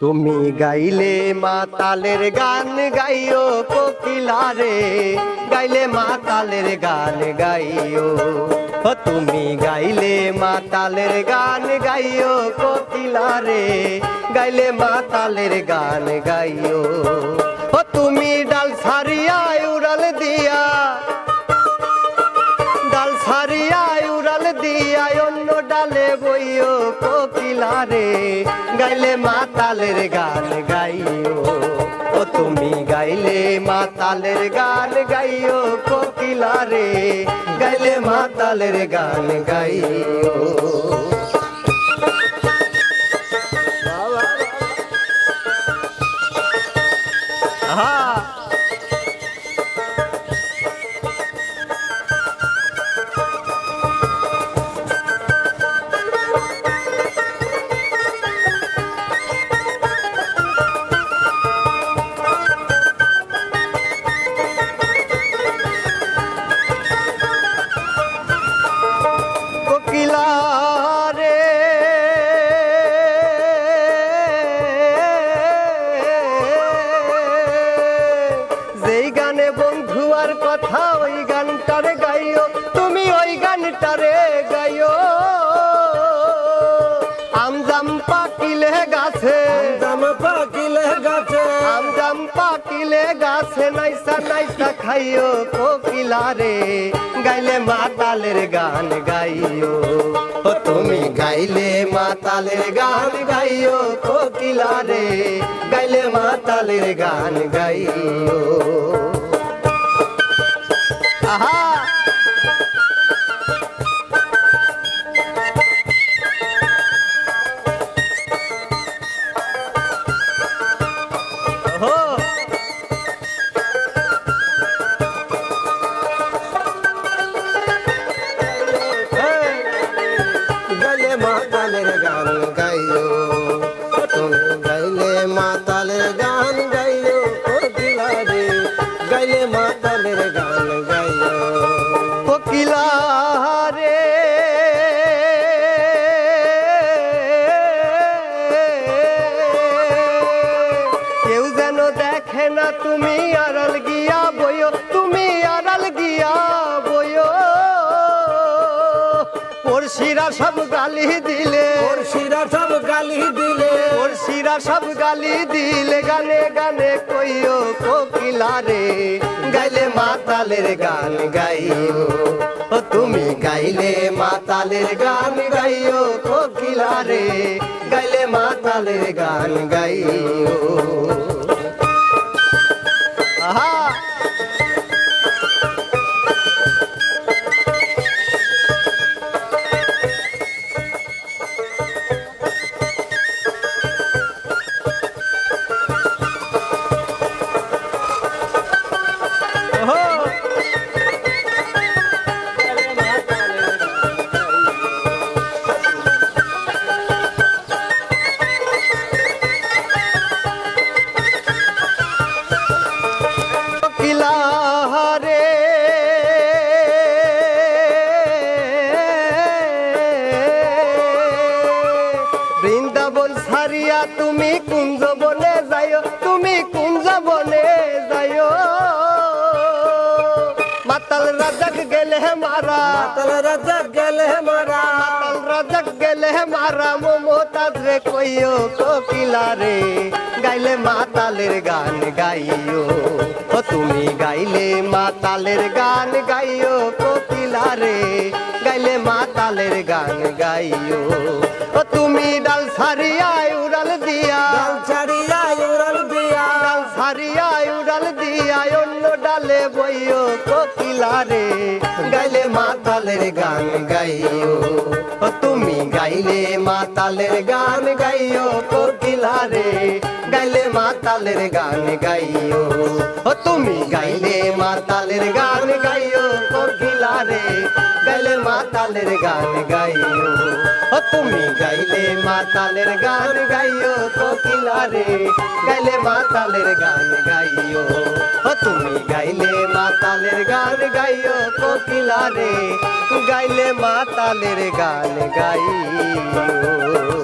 তুমি গাইলে মাতালের গান গাইও কোকিলারে। গাইলে মাতালের গান গাইও। ও তুমি গাইলে মাতালের গান গাইও কোকিলারে। গাইলে মাতালের গান গাইও। ও তুমি ডাল ছাড়িয়া কোকিলারে গাইলে মাতালের গান গাইও ও তুমি গাইলে মাতালের গান গাইও কোকিলারে গাইলে মাতালের গান গাইও আহা কথা ওই গানটারে গাইও তুমি ওই গানটারে গাইও। আমজাম পাকিলে গাছে জাম পাকিলে গাছে। আমজাম পাকিলে গাছে নাইসা নাইসা খাইও কোকিলা রে গাইলে মাতালের গান গাইও। ও তুমি গাইলে মাতালের গান গাইও কোকিলা রে গাইলে মাতালের গান গাইও। আহা গাইলে গান গাইও তুমি গাইলে মাতালের গান গাইও কোকিলা রে কেউ যেন দেখে না তুমি আড়াল গিয়া বইও তুমি আড়াল গিয়া বইও। পড়শিরা সব গালি দিলে। ওর শিরা সব গালি দিলে। পড়শিরা সব গালি দিলে গানে গানে কইও কোকিলা রে গাইলে মাতালের গান গাইও। ও তুমি গাইলে মাতালের গান গাইও কোকিলা রে গাইলে মাতালের গান গাইও। আহা! তুমি কুঞ্জ বনে যাইও? তুমি কুঞ্জ বনে যাইও? মাতাল রাজাক গেলে মারা। মাতাল রাজা গেলে মারা। মাতাল রাজাক গেলে মারা। মমতাজ রে কইও কোকিলা রে। গাইলে মাতালের গান গাইও। ও তুমি গাইলে মাতালের গান গাইও কোকিলা রে। গাইলে মাতালের গান গাইও। ও তুমি ডাল ছাড়িয়া উড়াল কোকিলা রে গাইলে মাতালের গান গাইও। গাইলে মাতালের গান গাইও কোকিলা রে গাইলে মাতালের গান গাইও ও তুমি গাইলে মাতালের গান গাইও কোকিলা রে গাইলে মাতালের গান গাইও ও তুমি গাইলে মাতালের গান গাইও কোকিলা রে গাইলে মাতালের গান গাইও ও তুমি গাইলে মাতালের গান গাইও কোকিলা রে গাইলে মাতালের গান গাইও ও।